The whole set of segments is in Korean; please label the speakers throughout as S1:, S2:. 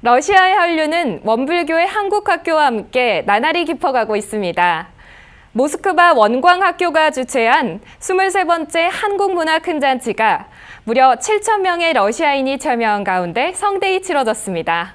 S1: 러시아의 한류는 원불교의 한국 학교와 함께 나날이 깊어가고 있습니다. 모스크바 원광학교가 주최한 23번째 한국문화 큰잔치가 무려 7천 명의 러시아인이 참여한 가운데 성대히 치러졌습니다.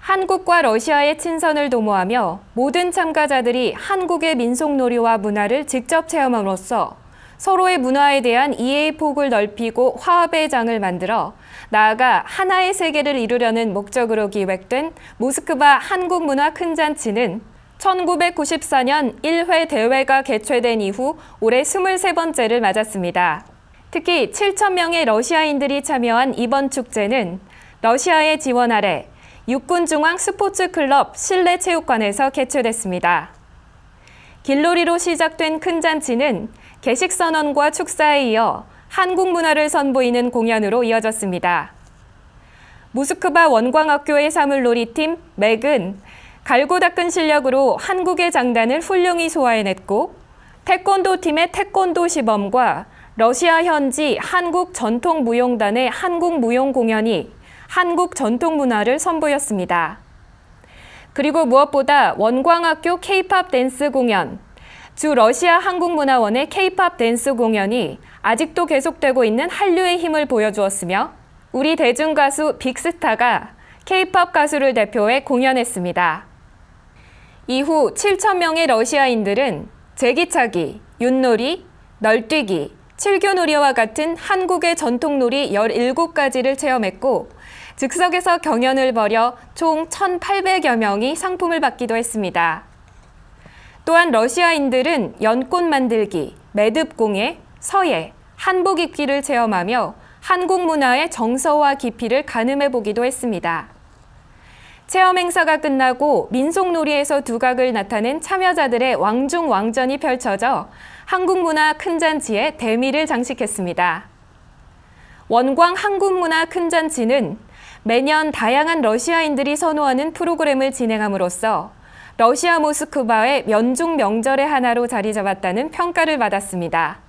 S1: 한국과 러시아의 친선을 도모하며 모든 참가자들이 한국의 민속놀이와 문화를 직접 체험함으로써 서로의 문화에 대한 이해의 폭을 넓히고 화합의 장을 만들어 나아가 하나의 세계를 이루려는 목적으로 기획된 모스크바 한국문화 큰잔치는 1994년 1회 대회가 개최된 이후 올해 23번째를 맞았습니다. 특히 7천 명의 러시아인들이 참여한 이번 축제는 러시아의 지원 아래 육군중앙 스포츠클럽 실내체육관에서 개최됐습니다. 길놀이로 시작된 큰 잔치는 개식 선언과 축사에 이어 한국 문화를 선보이는 공연으로 이어졌습니다. 모스크바 원광학교의 사물놀이팀 맥은 갈고 닦은 실력으로 한국의 장단을 훌륭히 소화해냈고 태권도 팀의 태권도 시범과 러시아 현지 한국 전통 무용단의 한국 무용 공연이 한국 전통 문화를 선보였습니다. 그리고 무엇보다 원광학교 K-팝 댄스 공연, 주 러시아 한국문화원의 K-팝 댄스 공연이 아직도 계속되고 있는 한류의 힘을 보여주었으며 우리 대중 가수 빅스타가 K-팝 가수를 대표해 공연했습니다. 이후 7천 명의 러시아인들은 제기차기, 윷놀이, 널뛰기, 칠교놀이와 같은 한국의 전통놀이 17가지를 체험했고 즉석에서 경연을 벌여 총 1,800여 명이 상품을 받기도 했습니다. 또한 러시아인들은 연꽃 만들기, 매듭공예, 서예, 한복 입기를 체험하며 한국 문화의 정서와 깊이를 가늠해 보기도 했습니다. 체험 행사가 끝나고 민속놀이에서 두각을 나타낸 참여자들의 왕중 왕전이 펼쳐져 한국 문화 큰잔치에 대미를 장식했습니다. 원광 한국 문화 큰잔치는 매년 다양한 러시아인들이 선호하는 프로그램을 진행함으로써 러시아 모스크바의 면중 명절의 하나로 자리 잡았다는 평가를 받았습니다.